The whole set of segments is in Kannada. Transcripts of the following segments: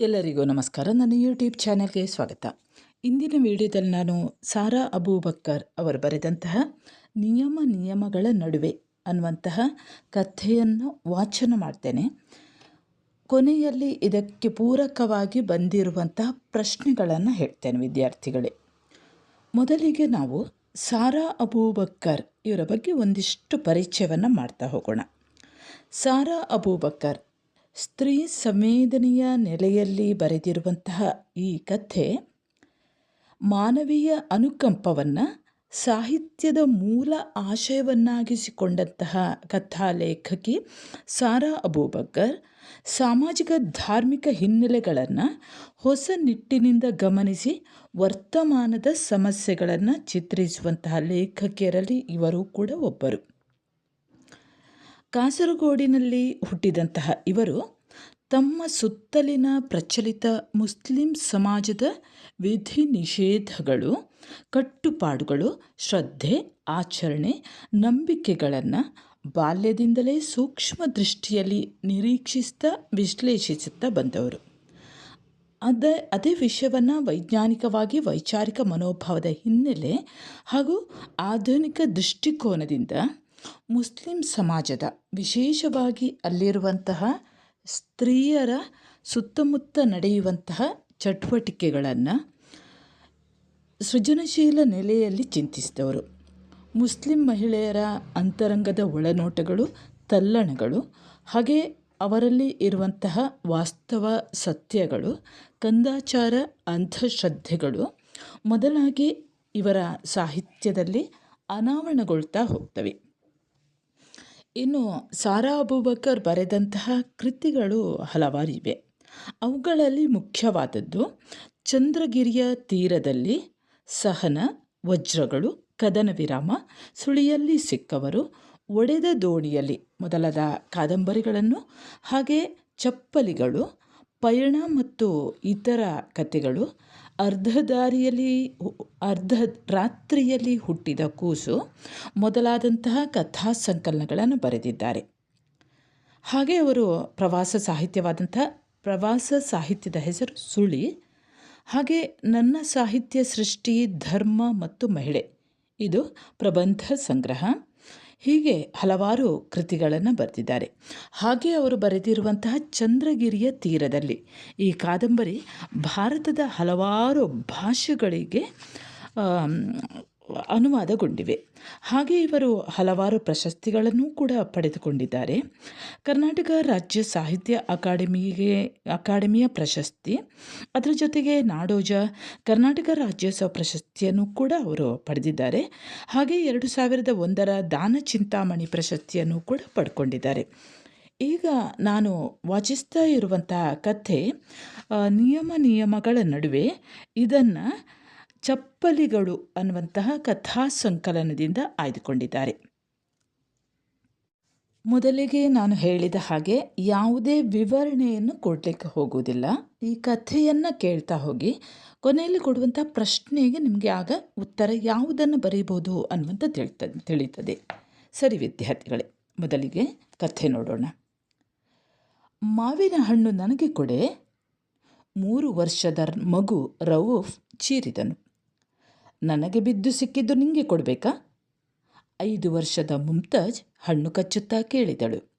ಎಲ್ಲರಿಗೂ ನಮಸ್ಕಾರ. ನನ್ನ ಯೂಟ್ಯೂಬ್ ಚಾನೆಲ್ಗೆ ಸ್ವಾಗತ. ಇಂದಿನ ವಿಡಿಯೋದಲ್ಲಿ ನಾನು ಸಾರಾ ಅಬೂಬಕ್ಕರ್ ಅವರು ಬರೆದಂತಹ ನಿಯಮ ನಿಯಮಗಳ ನಡುವೆ ಅನ್ನುವಂತಹ ಕಥೆಯನ್ನು ವಾಚನ ಮಾಡ್ತೇನೆ. ಕೊನೆಯಲ್ಲಿ ಇದಕ್ಕೆ ಪೂರಕವಾಗಿ ಬಂದಿರುವಂತಹ ಪ್ರಶ್ನೆಗಳನ್ನು ಹೇಳ್ತೇನೆ ವಿದ್ಯಾರ್ಥಿಗಳೇ. ಮೊದಲಿಗೆ ನಾವು ಸಾರಾ ಅಬೂಬಕ್ಕರ್ ಇವರ ಬಗ್ಗೆ ಒಂದಿಷ್ಟು ಪರಿಚಯವನ್ನು ಮಾಡ್ತಾ ಹೋಗೋಣ. ಸಾರಾ ಅಬೂಬಕ್ಕರ್ ಸ್ತ್ರೀ ಸಂವೇದನೆಯ ನೆಲೆಯಲ್ಲಿ ಬರೆದಿರುವಂತಹ ಈ ಕಥೆ ಮಾನವೀಯ ಅನುಕಂಪವನ್ನು ಸಾಹಿತ್ಯದ ಮೂಲ ಆಶಯವನ್ನಾಗಿಸಿಕೊಂಡಂತಹ ಕಥಾ ಲೇಖಕಿ ಸಾರಾ ಅಬೂಬಕ್ಕರ್ ಸಾಮಾಜಿಕ ಧಾರ್ಮಿಕ ಹಿನ್ನೆಲೆಗಳನ್ನು ಹೊಸ ನಿಟ್ಟಿನಿಂದ ಗಮನಿಸಿ ವರ್ತಮಾನದ ಸಮಸ್ಯೆಗಳನ್ನು ಚಿತ್ರಿಸುವಂತಹ ಲೇಖಕಿಯರಲ್ಲಿ ಇವರು ಕೂಡ ಒಬ್ಬರು. ಕಾಸರಗೋಡಿನಲ್ಲಿ ಹುಟ್ಟಿದಂತಹ ಇವರು ತಮ್ಮ ಸುತ್ತಲಿನ ಪ್ರಚಲಿತ ಮುಸ್ಲಿಂ ಸಮಾಜದ ವಿಧಿ ನಿಷೇಧಗಳು ಕಟ್ಟುಪಾಡುಗಳು, ಶ್ರದ್ಧೆ, ಆಚರಣೆ, ನಂಬಿಕೆಗಳನ್ನು ಬಾಲ್ಯದಿಂದಲೇ ಸೂಕ್ಷ್ಮ ದೃಷ್ಟಿಯಲ್ಲಿ ನಿರೀಕ್ಷಿಸ್ತಾ ವಿಶ್ಲೇಷಿಸುತ್ತಾ ಬಂದವರು. ಅದೇ ಅದೇ ವಿಷಯವನ್ನು ವೈಜ್ಞಾನಿಕವಾಗಿ ವೈಚಾರಿಕ ಮನೋಭಾವದ ಹಿನ್ನೆಲೆ ಹಾಗೂ ಆಧುನಿಕ ದೃಷ್ಟಿಕೋನದಿಂದ ಮುಸ್ಲಿಂ ಸಮಾಜದ ವಿಶೇಷವಾಗಿ ಅಲ್ಲಿರುವಂತಹ ಸ್ತ್ರೀಯರ ಸುತ್ತಮುತ್ತ ನಡೆಯುವಂತಹ ಚಟುವಟಿಕೆಗಳನ್ನು ಸೃಜನಶೀಲ ನೆಲೆಯಲ್ಲಿ ಚಿಂತಿಸಿದವರು. ಮುಸ್ಲಿಂ ಮಹಿಳೆಯರ ಅಂತರಂಗದ ಒಳನೋಟಗಳು, ತಲ್ಲಣಗಳು, ಹಾಗೆ ಅವರಲ್ಲಿ ಇರುವಂತಹ ವಾಸ್ತವ ಸತ್ಯಗಳು, ಕಂದಾಚಾರ ಅಂಧಶ್ರದ್ಧೆಗಳು ಮೊದಲಾಗಿ ಇವರ ಸಾಹಿತ್ಯದಲ್ಲಿ ಅನಾವರಣಗೊಳ್ತಾ ಹೋಗ್ತವೆ. ಇನ್ನು ಸಾರಾ ಅಬೂಬಕರ್ ಬರೆದಂತಹ ಕೃತಿಗಳು ಹಲವಾರಿವೆ ಅವುಗಳಲ್ಲಿ ಮುಖ್ಯವಾದದ್ದು, ಚಂದ್ರಗಿರಿಯ ತೀರದಲ್ಲಿ ಸಹನ, ವಜ್ರಗಳು, ಕದನ ವಿರಾಮ, ಸುಳಿಯಲ್ಲಿ ಸಿಕ್ಕವರು, ಒಡೆದ ದೋಣಿಯಲ್ಲಿ ಮೊದಲಾದ ಕಾದಂಬರಿಗಳನ್ನು, ಹಾಗೆ ಚಪ್ಪಲಿಗಳು, ಪಯಣ ಮತ್ತು ಇತರ ಕಥೆಗಳು ಅರ್ಧ ದಾರಿಯಲ್ಲಿ ಅರ್ಧ ರಾತ್ರಿಯಲ್ಲಿ ಹುಟ್ಟಿದ ಕೂಸು ಮೊದಲಾದಂತಹ ಕಥಾ ಸಂಕಲನಗಳನ್ನು ಬರೆದಿದ್ದಾರೆ. ಹಾಗೆ ಅವರು ಪ್ರವಾಸ ಸಾಹಿತ್ಯವಾದಂತಹ ಪ್ರವಾಸ ಸಾಹಿತ್ಯದ ಹೆಸರು ಸುಳಿ, ಹಾಗೆ ನನ್ನ ಸಾಹಿತ್ಯ ಸೃಷ್ಟಿ, ಧರ್ಮ ಮತ್ತು ಮಹಿಳೆ. ಇದು ಪ್ರಬಂಧ ಸಂಗ್ರಹ. ಹೀಗೆ ಹಲವಾರು ಕೃತಿಗಳನ್ನು ಬರೆದಿದ್ದಾರೆ. ಹಾಗೆ ಅವರು ಬರೆದಿರುವಂತಹ ಚಂದ್ರಗಿರಿಯ ತೀರದಲ್ಲಿ. ಈ ಕಾದಂಬರಿ ಭಾರತದ ಹಲವಾರು ಭಾಷೆಗಳಿಗೆ ಅನುವಾದಗೊಂಡಿವೆ. ಹಾಗೆ ಇವರು ಹಲವಾರು ಪ್ರಶಸ್ತಿಗಳನ್ನು ಕೂಡ ಪಡೆದುಕೊಂಡಿದ್ದಾರೆ. ಕರ್ನಾಟಕ ರಾಜ್ಯ ಸಾಹಿತ್ಯ ಅಕಾಡೆಮಿಗೆ, ಅಕಾಡೆಮಿಯ ಪ್ರಶಸ್ತಿ, ಅದರ ಜೊತೆಗೆ ನಾಡೋಜ ಕರ್ನಾಟಕ ರಾಜ್ಯೋತ್ಸವ ಪ್ರಶಸ್ತಿಯನ್ನು ಕೂಡ ಅವರು ಪಡೆದಿದ್ದಾರೆ. ಹಾಗೆ ಎರಡು ಸಾವಿರದ ಒಂದರ ದಾನ ಚಿಂತಾಮಣಿ ಪ್ರಶಸ್ತಿಯನ್ನು ಕೂಡ ಪಡ್ಕೊಂಡಿದ್ದಾರೆ. ಈಗ ನಾನು ವಾಚಿಸ್ತಾ ಇರುವಂತಹ ಕಥೆ ನಿಯಮ ನಿಯಮಗಳ ನಡುವೆ ಇದನ್ನು ಚಪ್ಪಲಿಗಳು ಅನ್ನುವಂತಹ ಕಥಾ ಸಂಕಲನದಿಂದ ಆಯ್ದುಕೊಂಡಿದ್ದಾರೆ. ಮೊದಲಿಗೆ ನಾನು ಹೇಳಿದ ಹಾಗೆ ಯಾವುದೇ ವಿವರಣೆಯನ್ನು ಕೊಡಲಿಕ್ಕೆ ಹೋಗುವುದಿಲ್ಲ. ಈ ಕಥೆಯನ್ನು ಕೇಳ್ತಾ ಹೋಗಿ ಕೊನೆಯಲ್ಲಿ ಕೊಡುವಂಥ ಪ್ರಶ್ನೆಗೆ ನಿಮಗೆ ಆಗ ಉತ್ತರ ಯಾವುದನ್ನು ಬರೀಬೋದು ಅನ್ನುವಂಥ ತಿಳಿತ ತಿಳಿತದೆ. ಸರಿ ವಿದ್ಯಾರ್ಥಿಗಳೇ, ಮೊದಲಿಗೆ ಕಥೆ ನೋಡೋಣ. ಮಾವಿನ ಹಣ್ಣು ನನಗೆ ಕೊಡೆ. ಮೂರು ವರ್ಷದ ಮಗು ರವೂಫ್ ಚೀರಿದನು. ನನಗೆ ಬಿದ್ದು ಸಿಕ್ಕಿದ್ದು ನಿಂಗೆ ಕೊಡಬೇಕಾ? ಐದು ವರ್ಷದ ಮುಮ್ತಾಜ್ ಹಣ್ಣು ಕಚ್ಚುತ್ತಾ ಕೇಳಿದಳು.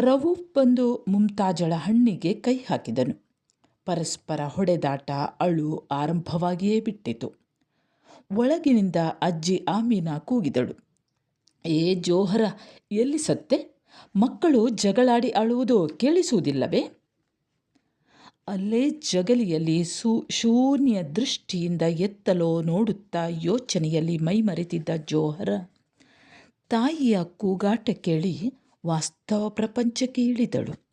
ರವೂಫ್ ಬಂದು ಮುಮ್ತಾಜಳ ಹಣ್ಣಿಗೆ ಕೈ ಹಾಕಿದನು. ಪರಸ್ಪರ ಹೊಡೆದಾಟ ಅಳು ಆರಂಭವಾಗಿಯೇ ಬಿಟ್ಟಿತು. ಒಳಗಿನಿಂದ ಅಜ್ಜಿ ಆಮೀನಾ ಕೂಗಿದಳು. ಏ ಜೋಹರ, ಎಲ್ಲಿ ಸತ್ತೆ? ಮಕ್ಕಳು ಜಗಳಾಡಿ ಅಳುವುದು ಕೇಳಿಸುವುದಿಲ್ಲವೇ? ಅಲ್ಲೇ ಜಗಲಿಯಲ್ಲಿ ಸು, ಶೂನ್ಯ ದೃಷ್ಟಿಯಿಂದ ಎತ್ತಲೋ ನೋಡುತ್ತಾ ಯೋಚನೆಯಲ್ಲಿ ಮೈಮರೆತಿದ್ದ ಜೋಹರ. ತಾಯಿಯ ಕೂಗಾಟ ಕೇಳಿ ವಾಸ್ತವ ಪ್ರಪಂಚಕ್ಕೆ ಇಳಿದಳು.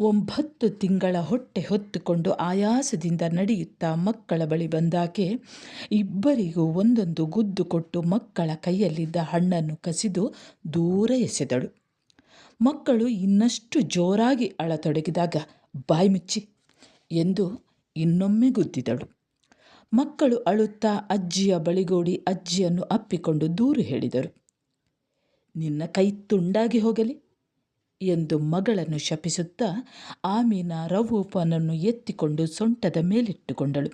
ಒಂಬತ್ತು ತಿಂಗಳ ಹೊಟ್ಟೆ ಹೊತ್ತುಕೊಂಡು ಆಯಾಸದಿಂದ ನಡೆಯುತ್ತಾ ಮಕ್ಕಳ ಬಳಿ ಬಂದಾಕೆ ಇಬ್ಬರಿಗೂ ಒಂದೊಂದು ಗುದ್ದು ಕೊಟ್ಟು ಮಕ್ಕಳ ಕೈಯಲ್ಲಿದ್ದ ಹಣ್ಣನ್ನು ಕಸಿದು ದೂರ ಎಸೆದಳು. ಮಕ್ಕಳು ಇನ್ನಷ್ಟು ಜೋರಾಗಿ ಅಳತೊಡಗಿದಾಗ ಬಾಯಿ ಮುಚ್ಚಿ ಎಂದು ಇನ್ನೊಮ್ಮೆ ಗುದ್ದಿದಳು. ಮಕ್ಕಳು ಅಳುತ್ತಾ ಅಜ್ಜಿಯ ಬಳಿಗೋಡಿ ಅಜ್ಜಿಯನ್ನು ಅಪ್ಪಿಕೊಂಡು ದೂರು ಹೇಳಿದರು. ನಿನ್ನ ಕೈ ತುಂಡಾಗಿ ಹೋಗಲಿ ಎಂದು ಮಗಳನ್ನು ಶಪಿಸುತ್ತಾ ಆಮೀನ ರವೂಪನನ್ನು ಎತ್ತಿಕೊಂಡು ಸೊಂಟದ ಮೇಲಿಟ್ಟುಕೊಂಡಳು.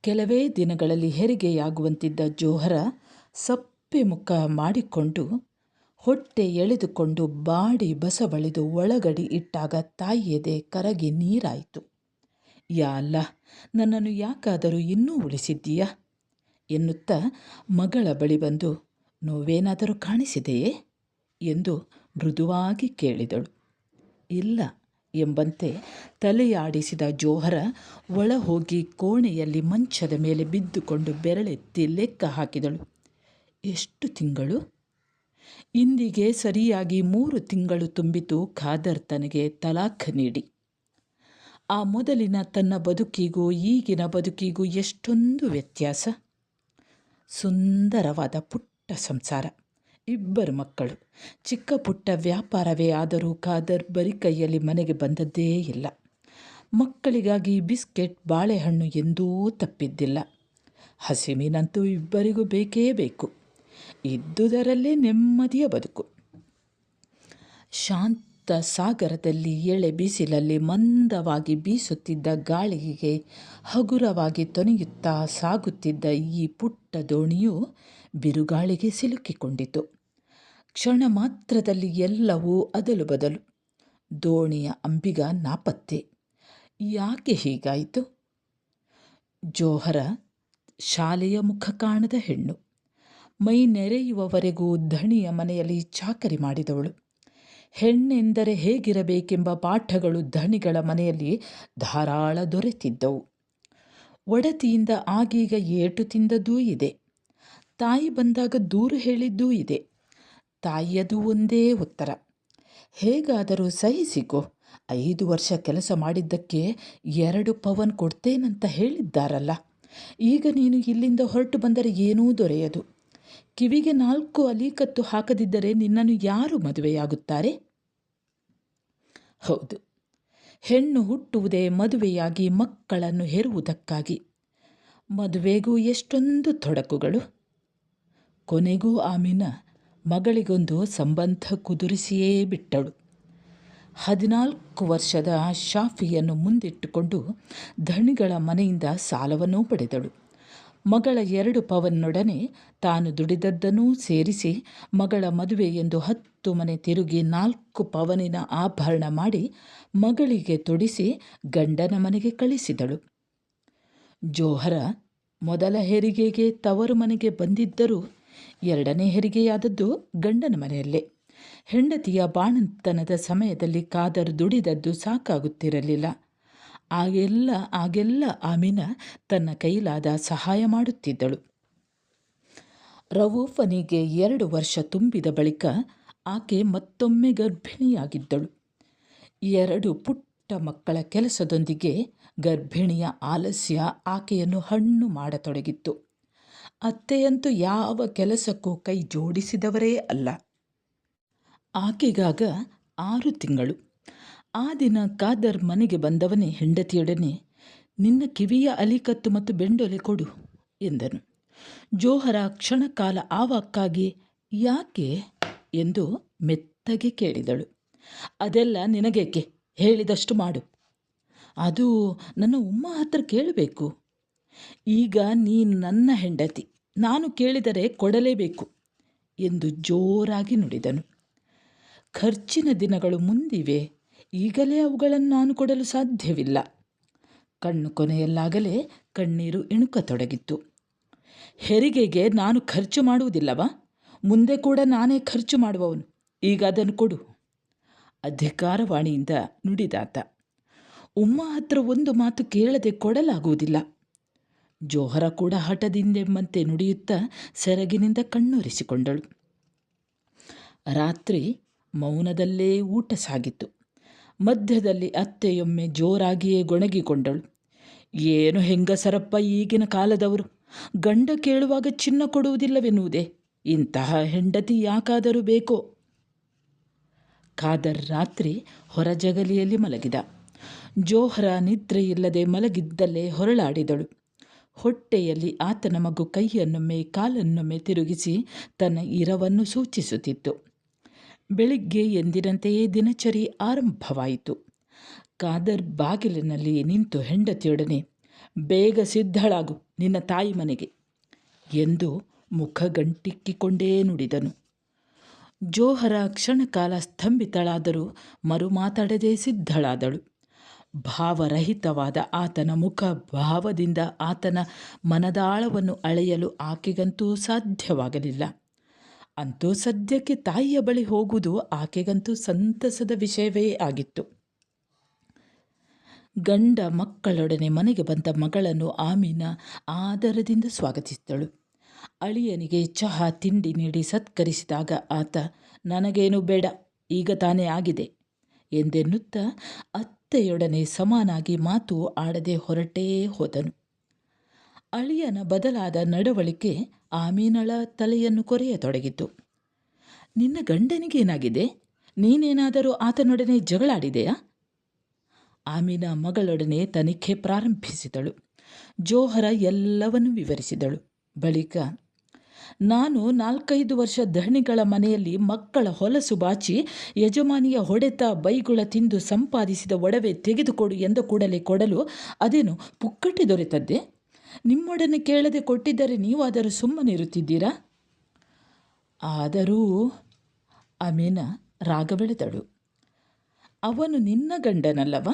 ಕೆಲವೇ ದಿನಗಳಲ್ಲಿ ಹೆರಿಗೆಯಾಗುವಂತಿದ್ದ ಜೋಹರ ಸಪ್ಪೆ ಮುಖ ಮಾಡಿಕೊಂಡು ಹೊಟ್ಟೆ ಎಳೆದುಕೊಂಡು ಬಾಡಿ ಬಸವಳಿದು ಒಳಗಡಿ ಇಟ್ಟಾಗ ತಾಯಿಯದೆ ಕರಗಿ ನೀರಾಯಿತು. ಯಾ ಅಲ್ಲ, ನನ್ನನ್ನು ಯಾಕಾದರೂ ಇನ್ನೂ ಉಳಿಸಿದ್ದೀಯಾ? ಎನ್ನುತ್ತಾ ಮಗಳ ಬಳಿ ಬಂದು, ನೋವೇನಾದರೂ ಕಾಣಿಸಿದೆಯೇ? ಎಂದು ಮೃದುವಾಗಿ ಕೇಳಿದಳು. ಇಲ್ಲ, ಎಂಬಂತೆ ತಲೆಯಾಡಿಸಿದ ಜೋಹರ ಒಳ ಹೋಗಿ ಕೋಣೆಯಲ್ಲಿ ಮಂಚದ ಮೇಲೆ ಬಿದ್ದುಕೊಂಡು ಬೆರಳೆತ್ತಿ ಲೆಕ್ಕ ಹಾಕಿದಳು. ಎಷ್ಟು ತಿಂಗಳು? ಇಂದಿಗೆ ಸರಿಯಾಗಿ ಮೂರು ತಿಂಗಳು ತುಂಬಿತು ಖಾದರ್ ತನಗೆ ತಲಾಖ್ ನೀಡಿ. ಆ ಮೊದಲಿನ ತನ್ನ ಬದುಕಿಗೂ ಈಗಿನ ಬದುಕಿಗೂ ಎಷ್ಟೊಂದು ವ್ಯತ್ಯಾಸ. ಸುಂದರವಾದ ಪುಟ್ಟ ಸಂಸಾರ, ಇಬ್ಬರು ಮಕ್ಕಳು, ಚಿಕ್ಕ ಪುಟ್ಟ ವ್ಯಾಪಾರವೇ ಆದರೂ ಖಾದರ್ ಬರಿ ಕೈಯಲ್ಲಿ ಮನೆಗೆ ಬಂದದ್ದೇ ಇಲ್ಲ. ಮಕ್ಕಳಿಗಾಗಿ ಬಿಸ್ಕೆಟ್, ಬಾಳೆಹಣ್ಣು ಎಂದೂ ತಪ್ಪಿದ್ದಿಲ್ಲ. ಹಸಿಮೀನಂತೂ ಇಬ್ಬರಿಗೂ ಬೇಕೇ ಬೇಕು. ಇದ್ದುದರಲ್ಲೇ ನೆಮ್ಮದಿಯ ಬದುಕು. ಶಾಂತ ಸಾಗರದಲ್ಲಿ ಎಳೆ ಬಿಸಿಲಲ್ಲಿ ಮಂದವಾಗಿ ಬೀಸುತ್ತಿದ್ದ ಗಾಳಿಗೆ ಹಗುರವಾಗಿ ತೊನೆಯುತ್ತಾ ಸಾಗುತ್ತಿದ್ದ ಈ ಪುಟ್ಟ ದೋಣಿಯು ಬಿರುಗಾಳಿಗೆ ಸಿಲುಕಿಕೊಂಡಿತು. ಕ್ಷಣ ಮಾತ್ರದಲ್ಲಿ ಎಲ್ಲವೂ ಅದಲು ಬದಲು. ದೋಣಿಯ ಅಂಬಿಗ ನಾಪತ್ತೆ. ಯಾಕೆ ಹೀಗಾಯಿತು? ಜೋಹರ ಶಾಲೆಯ ಮುಖ ಕಾಣದ ಹೆಣ್ಣು. ಮೈ ನೆರೆಯುವವರೆಗೂ ಧಣಿಯ ಮನೆಯಲ್ಲಿ ಚಾಕರಿ ಮಾಡಿದವಳು. ಹೆಣ್ಣೆಂದರೆ ಹೇಗಿರಬೇಕೆಂಬ ಪಾಠಗಳು ಧಣಿಗಳ ಮನೆಯಲ್ಲಿ ಧಾರಾಳ ದೊರೆತಿದ್ದವು. ಒಡತಿಯಿಂದ ಆಗೀಗ ಏಟು ತಿಂದದ್ದೂ ಇದೆ. ತಾಯಿ ಬಂದಾಗ ದೂರು ಹೇಳಿದ್ದೂ ಇದೆ. ತಾಯಿಯದು ಒಂದೇ ಉತ್ತರ. ಹೇಗಾದರೂ ಸಹಿಸಿಕೋ ಐದು ವರ್ಷ ಕೆಲಸ ಮಾಡಿದ್ದಕ್ಕೆ ಎರಡು ಪವನ್ ಕೊಡ್ತೇನಂತ ಹೇಳಿದ್ದಾರಲ್ಲ. ಈಗ ನೀನು ಇಲ್ಲಿಂದ ಹೊರಟು ಬಂದರೆ ಏನೂ ದೊರೆಯದು. ಕಿವಿಗೆ ನಾಲ್ಕು ಅಲೀಕತ್ತು ಹಾಕದಿದ್ದರೆ ನಿನ್ನನ್ನು ಯಾರು ಮದುವೆಯಾಗುತ್ತಾರೆ? ಹೌದು. ಹೆಣ್ಣು ಹುಟ್ಟುವುದೇ ಮದುವೆಯಾಗಿ ಮಕ್ಕಳನ್ನು ಹೆರುವುದಕ್ಕಾಗಿ. ಮದುವೆಗೂ ಎಷ್ಟೊಂದು ತೊಡಕುಗಳು. ಕೊನೆಗೂ ಆಮಿನ ಮಗಳಿಗೊಂದು ಸಂಬಂಧ ಕುದುರಿಸಿಯೇ ಬಿಟ್ಟಳು. ಹದಿನಾಲ್ಕು ವರ್ಷದ ಶಾಫಿಯನ್ನು ಮುಂದಿಟ್ಟುಕೊಂಡು ಧಣಿಗಳ ಮನೆಯಿಂದ ಸಾಲವನ್ನು ಪಡೆದಳು. ಮಗಳ ಎರಡು ಪವನ್ನೊಡನೆ ತಾನು ದುಡಿದದ್ದನ್ನೂ ಸೇರಿಸಿ ಮಗಳ ಮದುವೆ ಎಂದು ಹತ್ತು ಮನೆ ತಿರುಗಿ ನಾಲ್ಕು ಪವನಿನ ಆಭರಣ ಮಾಡಿ ಮಗಳಿಗೆ ತೊಡಿಸಿ ಗಂಡನ ಮನೆಗೆ ಕಳಿಸಿದಳು. ಜೋಹರ, ಮೊದಲ ಹೆರಿಗೆಗೆ ತವರು ಮನೆಗೆ ಬಂದಿದ್ದರೂ ಎರಡನೇ ಹೆರಿಗೆಯಾದದ್ದು ಗಂಡನ ಮನೆಯಲ್ಲೇ. ಹೆಂಡತಿಯ ಬಾಣಂತನದ ಸಮಯದಲ್ಲಿ ಕಾದರು ದುಡಿದದ್ದು ಸಾಕಾಗುತ್ತಿರಲಿಲ್ಲ. ಆಗೆಲ್ಲ ಆಗೆಲ್ಲ ಆಮಿನ ತನ್ನ ಕೈಲಾದ ಸಹಾಯ ಮಾಡುತ್ತಿದ್ದಳು. ರವೂಫನಿಗೆ ಎರಡು ವರ್ಷ ತುಂಬಿದ ಬಳಿಕ ಆಕೆ ಮತ್ತೊಮ್ಮೆ ಗರ್ಭಿಣಿಯಾಗಿದ್ದಳು. ಎರಡು ಪುಟ್ಟ ಮಕ್ಕಳ ಕೆಲಸದೊಂದಿಗೆ ಗರ್ಭಿಣಿಯ ಆಲಸ್ಯ ಆಕೆಯನ್ನು ಹಣ್ಣು ಮಾಡತೊಡಗಿತ್ತು. ಅತ್ತೆಯಂತೂ ಯಾವ ಕೆಲಸಕ್ಕೂ ಕೈ ಜೋಡಿಸಿದವರೇ ಅಲ್ಲ. ಆಕೆಗಾಗ ಆರು ತಿಂಗಳು. ಆ ದಿನ ಕಾದರ್ ಮನೆಗೆ ಬಂದವನೇ ಹೆಂಡತಿಯೊಡನೆ, ನಿನ್ನ ಕಿವಿಯ ಅಲಿಕತ್ತು ಮತ್ತು ಬೆಂಡೊಲೆ ಕೊಡು ಎಂದನು. ಜೋಹರ ಕ್ಷಣಕಾಲ ಆವಕ್ಕಾಗಿ, ಯಾಕೆ? ಎಂದು ಮೆತ್ತಗೆ ಕೇಳಿದಳು. ಅದೆಲ್ಲ ನಿನಗೇಕೆ? ಹೇಳಿದಷ್ಟು ಮಾಡು. ಅದು ನನ್ನ ಉಮ್ಮ ಹತ್ರ ಕೇಳಬೇಕು. ಈಗ ನೀನು ನನ್ನ ಹೆಂಡತಿ, ನಾನು ಕೇಳಿದರೆ ಕೊಡಲೇಬೇಕು ಎಂದು ಜೋರಾಗಿ ನುಡಿದನು. ಖರ್ಚಿನ ದಿನಗಳು ಮುಂದಿವೆ. ಈಗಲೇ ಅವುಗಳನ್ನು ನಾನು ಕೊಡಲು ಸಾಧ್ಯವಿಲ್ಲ. ಕಣ್ಣು ಕೊನೆಯಲ್ಲಾಗಲೇ ಕಣ್ಣೀರು ಇಣುಕತೊಡಗಿತ್ತು. ಹೆರಿಗೆಗೆ ನಾನು ಖರ್ಚು ಮಾಡುವುದಿಲ್ಲವಾ? ಮುಂದೆ ಕೂಡ ನಾನೇ ಖರ್ಚು ಮಾಡುವವನು. ಈಗ ಅದನ್ನು ಕೊಡು. ಅಧಿಕಾರವಾಣಿಯಿಂದ ನುಡಿದಾತ. ಉಮ್ಮ ಹತ್ರ ಒಂದು ಮಾತು ಕೇಳದೆ ಕೊಡಲಾಗುವುದಿಲ್ಲ. ಜೋಹರ ಕೂಡ ಹಠದಿಂದೆಂಬಂತೆ ನುಡಿಯುತ್ತಾ ಸೆರಗಿನಿಂದ ಕಣ್ಣೊರೆಸಿಕೊಂಡಳು. ರಾತ್ರಿ ಮೌನದಲ್ಲೇ ಊಟ ಸಾಗಿತ್ತು. ಮಧ್ಯದಲ್ಲಿ ಅತ್ತೆಯೊಮ್ಮೆ ಜೋರಾಗಿಯೇ ಗೊಣಗಿಕೊಂಡಳು. ಏನು ಹೆಂಗಸರಪ್ಪ ಈಗಿನ ಕಾಲದವರು? ಗಂಡ ಕೇಳುವಾಗ ಚಿನ್ನ ಕೊಡುವುದಿಲ್ಲವೆನ್ನುವುದೇ? ಇಂತಹ ಹೆಂಡತಿ ಯಾಕಾದರೂ ಬೇಕೋ? ಖಾದರ್ ರಾತ್ರಿ ಹೊರಜಗಲಿಯಲ್ಲಿ ಮಲಗಿದ. ಜೋಹರ ನಿದ್ರೆಯಿಲ್ಲದೆ ಮಲಗಿದ್ದಲ್ಲೇ ಹೊರಳಾಡಿದಳು. ಹೊಟ್ಟೆಯಲ್ಲಿ ಆತನ ಮಗು ಕೈಯನ್ನೊಮ್ಮೆ ಕಾಲನ್ನೊಮ್ಮೆ ತಿರುಗಿಸಿ ತನ್ನ ಇರವನ್ನು ಸೂಚಿಸುತ್ತಿತ್ತು. ಬೆಳಿಗ್ಗೆ ಎಂದಿನಂತೆಯೇ ದಿನಚರಿ ಆರಂಭವಾಯಿತು. ಕಾದರ್ ಬಾಗಿಲಿನಲ್ಲಿ ನಿಂತು ಹೆಂಡತಿಯೊಡನೆ, ಬೇಗ ಸಿದ್ಧಳಾಗು ನಿನ್ನ ತಾಯಿ ಮನೆಗೆ ಎಂದು ಮುಖ ಗಂಟಿಕ್ಕಿಕೊಂಡೇ ನುಡಿದನು. ಜೋಹರ ಕ್ಷಣಕಾಲ ಸ್ತಂಭಿತಳಾದರೂ ಮರು ಮಾತಾಡದೆ ಸಿದ್ಧಳಾದಳು. ಭಾವರಹಿತವಾದ ಆತನ ಮುಖ ಭಾವದಿಂದ ಆತನ ಮನದಾಳವನ್ನು ಅಳೆಯಲು ಆಕೆಗಂತೂ ಸಾಧ್ಯವಾಗಲಿಲ್ಲ. ಅಂತೂ ಸದ್ಯಕ್ಕೆ ತಾಯಿಯ ಬಳಿ ಹೋಗುವುದು ಆಕೆಗಂತೂ ಸಂತಸದ ವಿಷಯವೇ ಆಗಿತ್ತು. ಗಂಡ ಮಕ್ಕಳೊಡನೆ ಮನೆಗೆ ಬಂದ ಮಗಳನ್ನು ಆಮೀನ ಆದರದಿಂದ ಸ್ವಾಗತಿಸಿದಳು. ಅಳಿಯನಿಗೆ ಚಹಾ, ತಿಂಡಿ ನೀಡಿ ಸತ್ಕರಿಸಿದಾಗ ಆತ, ನನಗೇನು ಬೇಡ, ಈಗ ತಾನೇ ಆಗಿದೆ ಎಂದೆನ್ನುತ್ತಾ ಅತ್ತೆಯೊಡನೆ ಸಮಾನಾಗಿ ಮಾತು ಆಡದೆ ಹೊರಟೇ ಹೋದನು. ಅಳಿಯನ ಬದಲಾದ ನಡವಳಿಕೆ ಆಮೀನಳ ತಲೆಯನ್ನು ಕೊರೆಯತೊಡಗಿತು. ನಿನ್ನ ಗಂಡನಿಗೇನಾಗಿದೆ? ನೀನೇನಾದರೂ ಆತನೊಡನೆ ಜಗಳಾಡಿದೆಯಾ? ಆಮೀನ ಮಗಳೊಡನೆ ತನಿಖೆ ಪ್ರಾರಂಭಿಸಿದಳು. ಜೋಹರ ಎಲ್ಲವನ್ನೂ ವಿವರಿಸಿದಳು. ಬಳಿಕ, ನಾನು ನಾಲ್ಕೈದು ವರ್ಷ ದಹಣಿಗಳ ಮನೆಯಲ್ಲಿ ಮಕ್ಕಳ ಹೊಲಸು ಬಾಚಿ ಯಜಮಾನಿಯ ಹೊಡೆತ ಬೈಗುಳ ತಿಂದು ಸಂಪಾದಿಸಿದ ಒಡವೆ ತೆಗೆದುಕೊಡು ಎಂದ ಕೂಡಲೇ ಕೊಡಲು ಅದೇನು ಪುಕ್ಕಟ್ಟೆ ದೊರೆತದ್ದೆ? ನಿಮ್ಮೊಡನೆ ಕೇಳದೆ ಕೊಟ್ಟಿದ್ದರೆ ನೀವು ನೀವಾದರೂ ಸುಮ್ಮನಿರುತ್ತಿದ್ದೀರಾ ಆದರೂ ಅಮೀನ ರಾಗ ಬೆಳೆದಳು ಅವನು ನಿನ್ನ ಗಂಡನಲ್ಲವ?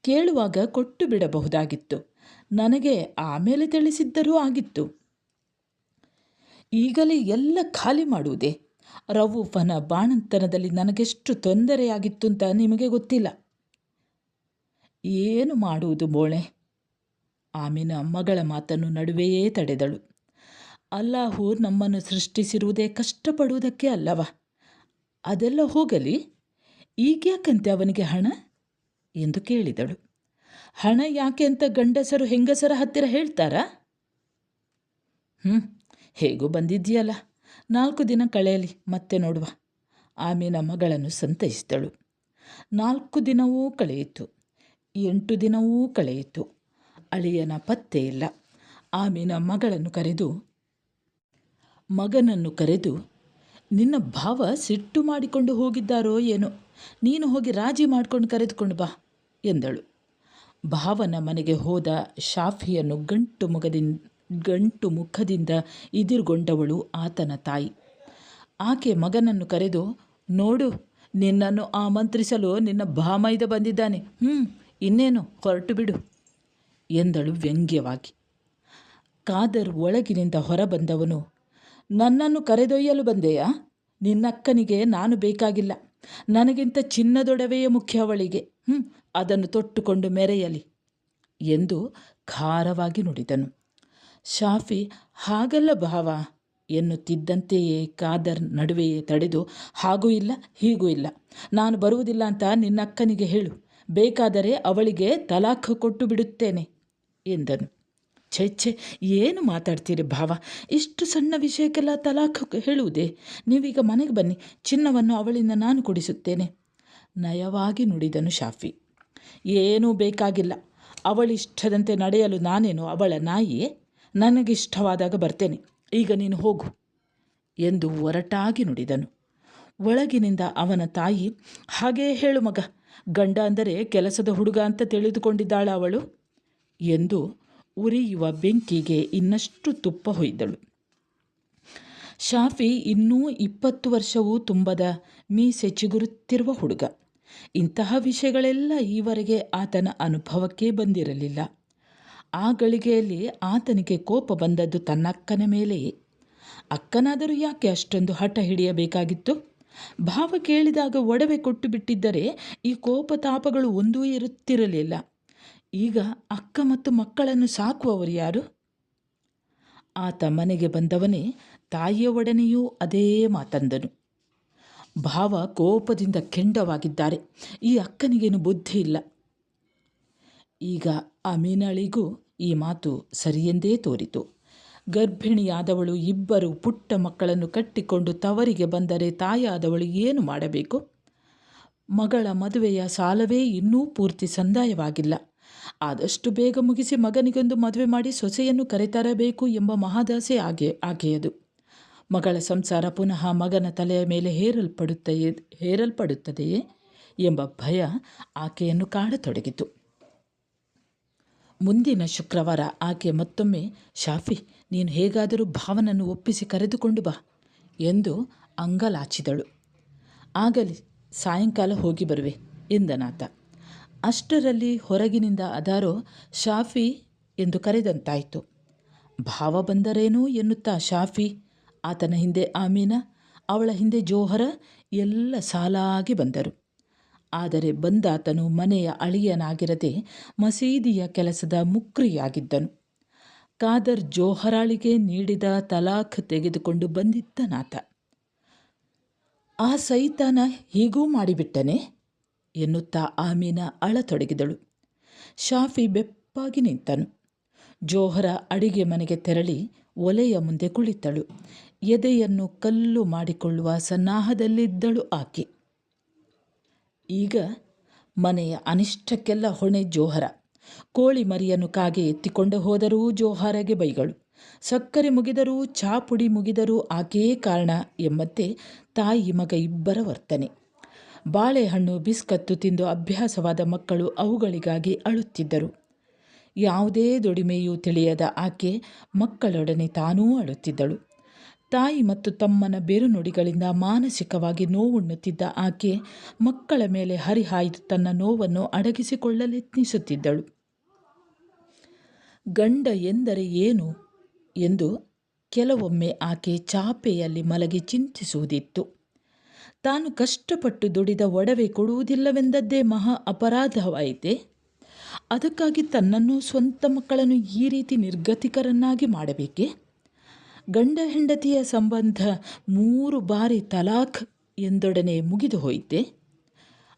ಕೇಳುವಾಗ ಕೊಟ್ಟು ಬಿಡಬಹುದಾಗಿತ್ತು. ನನಗೆ ಆಮೇಲೆ ತಿಳಿಸಿದ್ದರೂ ಆಗಿತ್ತು. ಈಗಲೇ ಎಲ್ಲ ಖಾಲಿ ಮಾಡುವುದೇ? ರವೂಫನ ಬಾಣಂತನದಲ್ಲಿ ನನಗೆಷ್ಟು ತೊಂದರೆಯಾಗಿತ್ತು ಅಂತ ನಿಮಗೆ ಗೊತ್ತಿಲ್ಲ. ಏನು ಮಾಡುವುದು ಬೋಳೆ ಆಮಿನ ಮಗಳ ಮಾತನ್ನು ನಡುವೆಯೇ ತಡೆದಳು. ಅಲ್ಲಾಹು ನಮ್ಮನ್ನು ಸೃಷ್ಟಿಸಿರುವುದೇ ಕಷ್ಟಪಡುವುದಕ್ಕೆ ಅಲ್ಲವ? ಅದೆಲ್ಲ ಹೋಗಲಿ? ಈಗ್ಯಾಕಂತೆ ಅವನಿಗೆ ಹಣ? ಎಂದು ಕೇಳಿದಳು. ಹಣ ಯಾಕೆ ಅಂತ ಗಂಡಸರು ಹೆಂಗಸರ ಹತ್ತಿರ ಹೇಳ್ತಾರಾ? ಹ್ಞೂ ಹೇಗೂ ಬಂದಿದ್ದೀಯಲ್ಲ. ನಾಲ್ಕು ದಿನ ಕಳೆಯಲಿ, ಮತ್ತೆ ನೋಡುವ. ಆಮೇನ ಮಗಳನ್ನು ಸಂತೈಸಿದಳು. ನಾಲ್ಕು ದಿನವೂ ಕಳೆಯಿತು. ಎಂಟು ದಿನವೂ ಕಳೆಯಿತು. ಅಳಿಯನ ಪತ್ತೆ ಇಲ್ಲ. ಆಮಿನ ಮಗಳನ್ನು ಕರೆದು, ಮಗನನ್ನು ಕರೆದು, ನಿನ್ನ ಭಾವ ಸಿಟ್ಟು ಮಾಡಿಕೊಂಡು ಹೋಗಿದ್ದಾರೋ ಏನೋ, ನೀನು ಹೋಗಿ ರಾಜಿ ಮಾಡ್ಕೊಂಡು ಕರೆದುಕೊಂಡು ಬಾ ಎಂದಳು. ಭಾವನ ಮನೆಗೆ ಹೋದ ಶಾಫಿಯನ್ನು ಗಂಟು ಮುಗದಿಂದ ಗಂಟು ಮುಖದಿಂದ ಇದಿರುಗೊಂಡವಳು ಆತನ ತಾಯಿ. ಆಕೆ ಮಗನನ್ನು ಕರೆದು, ನೋಡು, ನಿನ್ನನ್ನು ಆಮಂತ್ರಿಸಲು ನಿನ್ನ ಭಾಮೈದ ಬಂದಿದ್ದಾನೆ. ಹ್ಞೂ ಇನ್ನೇನು, ಹೊರಟು ಬಿಡು. ಎಂದಳು ವ್ಯಂಗ್ಯವಾಗಿ. ಕಾದರ್ ಒಳಗಿನಿಂದ ಹೊರಬಂದವನು, ನನ್ನನ್ನು ಕರೆದೊಯ್ಯಲು ಬಂದೆಯಾ? ನಿನ್ನಕ್ಕನಿಗೆ ನಾನು ಬೇಕಾಗಿಲ್ಲ. ನನಗಿಂತ ಚಿನ್ನದೊಡವೆಯೇ ಮುಖ್ಯ ಅವಳಿಗೆ. ಹ್ಞೂ ಅದನ್ನು ತೊಟ್ಟುಕೊಂಡು ಮೆರೆಯಲಿ ಎಂದು ಖಾರವಾಗಿ ನುಡಿದನು. ಶಾಫಿ, ಹಾಗಲ್ಲ ಭಾವ ಎನ್ನುತ್ತಿದ್ದಂತೆಯೇ ಕಾದರ್ ನಡುವೆಯೇ ತಡೆದು, ಹಾಗೂ ಇಲ್ಲ, ಹೀಗೂ ಇಲ್ಲ. ನಾನು ಬರುವುದಿಲ್ಲ ಅಂತ ನಿನ್ನಕ್ಕನಿಗೆ ಹೇಳು. ಬೇಕಾದರೆ ಅವಳಿಗೆ ತಲಾಖ್ ಕೊಟ್ಟು ಬಿಡುತ್ತೇನೆ. ಎಂದನು. ಛೆ ಏನು ಮಾತಾಡ್ತೀರಿ ಭಾವ? ಇಷ್ಟು ಸಣ್ಣ ವಿಷಯಕ್ಕೆಲ್ಲ ತಲಾಖ್ ಹೇಳುವುದೇ? ನೀವೀಗ ಮನೆಗೆ ಬನ್ನಿ, ಚಿನ್ನವನ್ನು ಅವಳಿಂದ ನಾನು ಕೊಡಿಸುತ್ತೇನೆ. ನಯವಾಗಿ ನುಡಿದನು ಶಾಫಿ. ಏನೂ ಬೇಕಾಗಿಲ್ಲ. ಅವಳಿಷ್ಟದಂತೆ ನಡೆಯಲು ನಾನೇನು ಅವಳ ನಾಯಿಯೇ? ನನಗಿಷ್ಟವಾದಾಗ ಬರ್ತೇನೆ. ಈಗ ನೀನು ಹೋಗು ಎಂದು ಒರಟಾಗಿ ನುಡಿದನು. ಒಳಗಿನಿಂದ ಅವನ ತಾಯಿ, ಹಾಗೇ ಹೇಳು ಮಗ, ಗಂಡ ಅಂದರೆ ಕೆಲಸದ ಹುಡುಗ ಅಂತ ತಿಳಿದುಕೊಂಡಿದ್ದಾಳ ಅವಳು? ಎಂದು ಉರಿಯುವ ಬೆಂಕಿಗೆ ಇನ್ನಷ್ಟು ತುಪ್ಪ ಹೊಯ್ದಳು. ಶಾಫಿ ಇನ್ನೂ ಇಪ್ಪತ್ತು ವರ್ಷವೂ ತುಂಬದ ಮೀಸೆ ಚಿಗುರುತ್ತಿರುವ ಹುಡುಗ. ಇಂತಹ ವಿಷಯಗಳೆಲ್ಲ ಈವರೆಗೆ ಆತನ ಅನುಭವಕ್ಕೆ ಬಂದಿರಲಿಲ್ಲ. ಆ ಗಳಿಗೆಯಲ್ಲಿ ಆತನಿಗೆ ಕೋಪ ಬಂದದ್ದು ತನ್ನಕ್ಕನ ಮೇಲೆಯೇ. ಅಕ್ಕನಾದರೂ ಯಾಕೆ ಅಷ್ಟೊಂದು ಹಠ ಹಿಡಿಯಬೇಕಾಗಿತ್ತು? ಭಾವ ಕೇಳಿದಾಗ ಒಡವೆ ಕೊಟ್ಟು ಬಿಟ್ಟಿದ್ದರೆ ಈ ಕೋಪ ತಾಪಗಳು ಒಂದೂ ಇರುತ್ತಿರಲಿಲ್ಲ. ಈಗ ಅಕ್ಕ ಮತ್ತು ಮಕ್ಕಳನ್ನು ಸಾಕುವವರು ಯಾರು? ಆತ ಮನೆಗೆ ಬಂದವನೇ ತಾಯಿಯ ಒಡನೆಯೂ ಅದೇ ಮಾತಂದನು. ಭಾವ ಕೋಪದಿಂದ ಕೆಂಡವಾಗಿದ್ದಾರೆ. ಈ ಅಕ್ಕನಿಗೇನು ಬುದ್ಧಿ ಇಲ್ಲ ಈಗ ಅಮೀನಳಿಗೂ ಈ ಮಾತು ಸರಿಯೆಂದೇ ತೋರಿತು. ಗರ್ಭಿಣಿಯಾದವಳು ಇಬ್ಬರು ಪುಟ್ಟ ಮಕ್ಕಳನ್ನು ಕಟ್ಟಿಕೊಂಡು ತವರಿಗೆ ಬಂದರೆ ತಾಯಾದವಳು ಏನು ಮಾಡಬೇಕು? ಮಗಳ ಮದುವೆಯ ಸಾಲವೇ ಇನ್ನೂ ಪೂರ್ತಿ ಸಂದಾಯವಾಗಿಲ್ಲ. ಆದಷ್ಟು ಬೇಗ ಮುಗಿಸಿ ಮಗನಿಗೊಂದು ಮದುವೆ ಮಾಡಿ ಸೊಸೆಯನ್ನು ಕರೆತರಬೇಕು ಎಂಬ ಮಹಾದಾಸೆ ಆಗೆ ಆಕೆಯದು ಮಗಳ ಸಂಸಾರ ಪುನಃ ಮಗನ ತಲೆಯ ಮೇಲೆ ಹೇರಲ್ಪಡುತ್ತೆಯೇ, ಹೇರಲ್ಪಡುತ್ತದೆಯೇ ಎಂಬ ಭಯ ಆಕೆಯನ್ನು ಕಾಡತೊಡಗಿತು. ಮುಂದಿನ ಶುಕ್ರವಾರ ಆಕೆ ಮತ್ತೊಮ್ಮೆ, ಶಾಫಿ, ನೀನು ಹೇಗಾದರೂ ಭಾವನನ್ನು ಒಪ್ಪಿಸಿ ಕರೆದುಕೊಂಡು ಬಾ ಎಂದು ಅಂಗಲಾಚಿದಳು. ಆಗಲಿ, ಸಾಯಂಕಾಲ ಹೋಗಿ ಬರುವೆ ಎಂದನಾತ. ಅಷ್ಟರಲ್ಲಿ ಹೊರಗಿನಿಂದ ಅದಾರೋ ಶಾಫಿ ಎಂದು ಕರೆದಂತಾಯಿತು. ಭಾವ ಬಂದರೇನೋ ಎನ್ನುತ್ತಾ ಶಾಫಿ? ಆತನ ಹಿಂದೆ ಆಮೀನ, ಅವಳ ಹಿಂದೆ ಜೋಹರ, ಎಲ್ಲ ಸಾಲಾಗಿ ಬಂದರು. ಆದರೆ ಬಂದಾತನು ಮನೆಯ ಅಳಿಯನಾಗಿರದೆ ಮಸೀದಿಯ ಕೆಲಸದ ಮುಕ್ರಿಯಾಗಿದ್ದನು. ಕಾದರ್ ಜೋಹರಾಳಿಗೆ ನೀಡಿದ ತಲಾಖ್ ತೆಗೆದುಕೊಂಡು ಬಂದಿದ್ದನಾತ. ಆ ಸೈತಾನ ಹೀಗೂ ಮಾಡಿಬಿಟ್ಟನೆ? ಎನ್ನುತ್ತಾ ಆಮೀನ ಅಳತೊಡಗಿದಳು. ಶಾಫಿ ಬೆಪ್ಪಾಗಿ ನಿಂತನು. ಜೋಹರ ಅಡಿಗೆ ಮನೆಗೆ ತೆರಳಿ ಒಲೆಯ ಮುಂದೆ ಕುಳಿತಳು. ಎದೆಯನ್ನು ಕಲ್ಲು ಮಾಡಿಕೊಳ್ಳುವ ಸನ್ನಾಹದಲ್ಲಿದ್ದಳು ಆಕೆ. ಈಗ ಮನೆಯ ಅನಿಷ್ಟಕ್ಕೆಲ್ಲ ಹೊಣೆ ಜೋಹರ. ಕೋಳಿ ಮರಿಯನ್ನು ಕಾಗೆ ಎತ್ತಿಕೊಂಡು ಹೋದರೂ ಜೋಹರಗೆ ಬೈಗಳು. ಸಕ್ಕರೆ ಮುಗಿದರೂ ಚಾಪುಡಿ ಮುಗಿದರೂ ಆಕೆಯೇ ಕಾರಣ ಎಂಬಂತೆ ತಾಯಿ ಮಗ ಇಬ್ಬರ ವರ್ತನೆ. ಬಾಳೆಹಣ್ಣು, ಬಿಸ್ಕತ್ತು ತಿಂದು ಅಭ್ಯಾಸವಾದ ಮಕ್ಕಳು ಅವುಗಳಿಗಾಗಿ ಅಳುತ್ತಿದ್ದರು. ಯಾವುದೇ ದುಡಿಮೆಯೂ ತಿಳಿಯದ ಆಕೆ ಮಕ್ಕಳೊಡನೆ ತಾನೂ ಅಳುತ್ತಿದ್ದಳು. ತಾಯಿ ಮತ್ತು ತಮ್ಮನ ಬೇರುನುಡಿಗಳಿಂದ ಮಾನಸಿಕವಾಗಿ ನೋವುಣ್ಣುತ್ತಿದ್ದ ಆಕೆ ಮಕ್ಕಳ ಮೇಲೆ ಹರಿಹಾಯ್ದು ತನ್ನ ನೋವನ್ನು ಅಡಗಿಸಿಕೊಳ್ಳಲೆತ್ನಿಸುತ್ತಿದ್ದಳು. ಗಂಡ ಎಂದರೆ ಏನು ಎಂದು ಕೆಲವೊಮ್ಮೆ ಆಕೆ ಚಾಪೆಯಲ್ಲಿ ಮಲಗಿ ಚಿಂತಿಸುವುದಿತ್ತು. ತಾನು ಕಷ್ಟಪಟ್ಟು ದುಡಿದ ಒಡವೆ ಕೊಡುವುದಿಲ್ಲವೆಂದದ್ದೇ ಮಹಾ ಅಪರಾಧವಾಯಿತೆ? ಅದಕ್ಕಾಗಿ ತನ್ನನ್ನು ಸ್ವಂತ ಮಕ್ಕಳನ್ನು ಈ ರೀತಿ ನಿರ್ಗತಿಕರನ್ನಾಗಿ ಮಾಡಬೇಕೆ? ಗಂಡ ಹೆಂಡತಿಯ ಸಂಬಂಧ ಮೂರು ಬಾರಿ ತಲಾಖ್ ಎಂದೊಡನೆ ಮುಗಿದು ಹೋಯಿತೆ?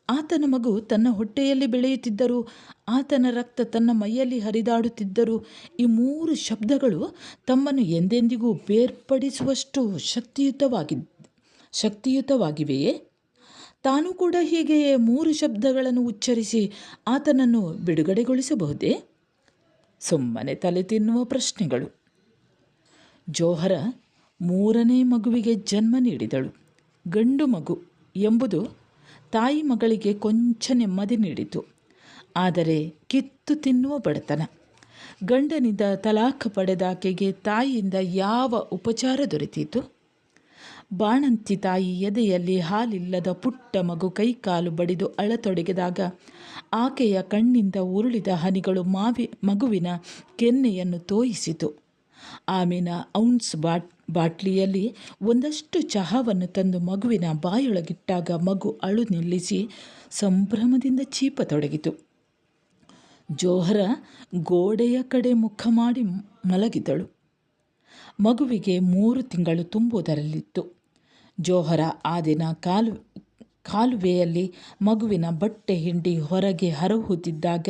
ಆತನ ಮಗು ತನ್ನ ಹೊಟ್ಟೆಯಲ್ಲಿ ಬೆಳೆಯುತ್ತಿದ್ದರು, ಆತನ ರಕ್ತ ತನ್ನ ಮೈಯಲ್ಲಿ ಹರಿದಾಡುತ್ತಿದ್ದರು, ಈ ಮೂರು ಶಬ್ದಗಳು ತಮ್ಮನ್ನು ಎಂದೆಂದಿಗೂ ಬೇರ್ಪಡಿಸುವಷ್ಟು ಶಕ್ತಿಯುತವಾಗಿ ಶಕ್ತಿಯುತವಾಗಿವೆಯೇ? ತಾನು ಕೂಡ ಹೀಗೆಯೇ ಮೂರು ಶಬ್ದಗಳನ್ನು ಉಚ್ಚರಿಸಿ ಆತನನ್ನು ಬಿಡುಗಡೆಗೊಳಿಸಬಹುದೇ? ಸುಮ್ಮನೆ ತಲೆ ತಿನ್ನುವ ಪ್ರಶ್ನೆಗಳು. ಜೋಹರ ಮೂರನೇ ಮಗುವಿಗೆ ಜನ್ಮ ನೀಡಿದಳು. ಗಂಡು ಮಗು ಎಂಬುದು ತಾಯಿ ಮಗಳಿಗೆ ಕೊಂಚ ನೆಮ್ಮದಿ ನೀಡಿತು. ಆದರೆ ಕಿತ್ತು ತಿನ್ನುವ ಬಡತನ. ಗಂಡನಿಂದ ತಲಾಖ್ ಪಡೆದಾಕೆಗೆ ತಾಯಿಯಿಂದ ಯಾವ ಉಪಚಾರ ದೊರೆತಿತು? ಬಾಣಂತಿ ತಾಯಿ ಎದೆಯಲ್ಲಿ ಹಾಲಿಲ್ಲದ ಪುಟ್ಟ ಮಗು ಕೈಕಾಲು ಬಡಿದು ಅಳತೊಡಗಿದಾಗ ಆಕೆಯ ಕಣ್ಣಿಂದ ಉರುಳಿದ ಹನಿಗಳು ಮಾವಿ ಮಗುವಿನ ಕೆನ್ನೆಯನ್ನು ತೋಯಿಸಿತು. ಆಮೇನ ಔನ್ಸ್ ಬಾಟ್ ಬಾಟ್ಲಿಯಲ್ಲಿ ಒಂದಷ್ಟು ಚಹಾವನ್ನು ತಂದು ಮಗುವಿನ ಬಾಯೊಳಗಿಟ್ಟಾಗ ಮಗು ಅಳು ನಿಲ್ಲಿಸಿ ಸಂಭ್ರಮದಿಂದ ಚೀಪತೊಡಗಿತು. ಜೋಹರ ಗೋಡೆಯ ಕಡೆ ಮುಖ ಮಾಡಿ ಮಲಗಿದಳು. ಮಗುವಿಗೆ ಮೂರು ತಿಂಗಳು ತುಂಬುವುದರಲ್ಲಿತ್ತು ಜೋಹರ. ಆ ದಿನ ಕಾಲು, ಕಾಲುವೆಯಲ್ಲಿ ಮಗುವಿನ ಬಟ್ಟೆ ಹಿಂಡಿ ಹೊರಗೆ ಹರಹುತ್ತಿದ್ದಾಗ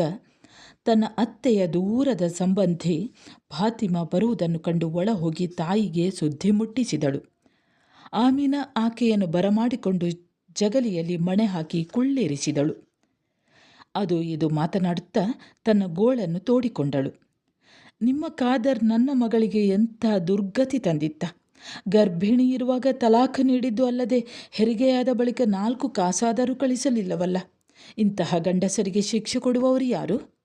ತನ್ನ ಅತ್ತೆಯ ದೂರದ ಸಂಬಂಧಿ ಫಾತಿಮಾ ಬರುವುದನ್ನು ಕಂಡು ಒಳ ಹೋಗಿ ತಾಯಿಗೆ ಸುದ್ದಿ ಮುಟ್ಟಿಸಿದಳು. ಆಮೀನ ಆಕೆಯನ್ನು ಬರಮಾಡಿಕೊಂಡು ಜಗಲಿಯಲ್ಲಿ ಮಣೆ ಹಾಕಿ ಕುಳ್ಳಿರಿಸಿದಳು. ಅದು ಇದು ಮಾತನಾಡುತ್ತಾ ತನ್ನ ಗೋಳನ್ನು ತೋಡಿಕೊಂಡಳು. ನಿಮ್ಮ ಕಾದರ್ ನನ್ನ ಮಗಳಿಗೆ ಎಂಥ ದುರ್ಗತಿ ತಂದಿತ್ತ? ಗರ್ಭಿಣಿ ಇರುವಾಗ ತಲಾಖ್ ನೀಡಿದ್ದು ಅಲ್ಲದೆ ಹೆರಿಗೆಯಾದ ಬಳಿಕ ನಾಲ್ಕು ಕಾಸಾದರೂ ಕಳಿಸಲಿಲ್ಲವಲ್ಲ. ಇಂತಹ ಗಂಡಸರಿಗೆ ಶಿಕ್ಷೆ ಕೊಡುವವರು ಯಾರು?